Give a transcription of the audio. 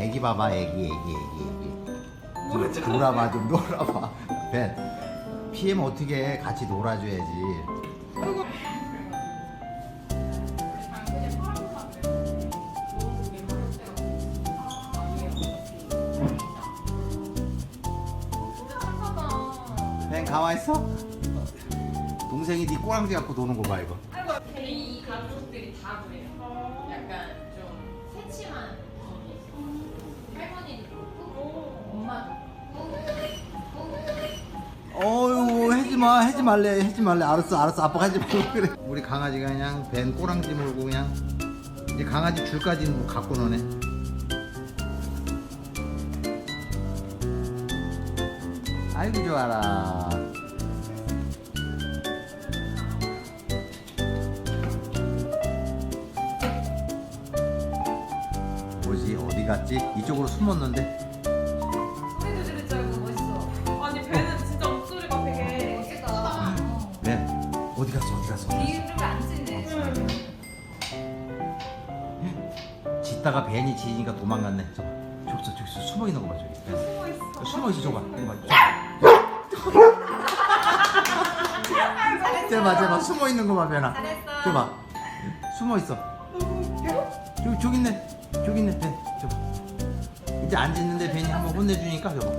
애기 봐봐 애기 애기 애기 애기. 좀 놀아봐 좀 놀아봐. 벤 피하면 어떻게 해? 같이 놀아줘야지. 벤 가만있어? 동생이 네 꼬랑지 갖고 노는 거봐 이거. 근데 이 가족들이 다 그래요. 약간 좀 새침한 마 하지 말래 하지 말래. 알았어 알았어. 아빠가 하지 말고 그래. 우리 강아지가 그냥 벤 꼬랑지 물고 그냥 이제 강아지 줄까지는 뭐 갖고 노네. 아이고 좋아라. 뭐지? 어디 갔지? 이쪽으로 숨었는데 어디 갔어 어디 갔어 이름을 안 지네. 짖다가 벤이 짖으니까 도망갔네. 저거 저기서 저기서 숨어 있는 거 봐 저기. 벤. 숨어 있어. 숨어 있어 저거. 이거 봐. 제발 제발 숨어 있는 거 봐 벤아. 잘했어. 저봐. 숨어 있어. 저기 저기 있네. 저기 있네 벤. 저봐. 이제 안 짖는데 벤이 한번 혼내주니까 저봐.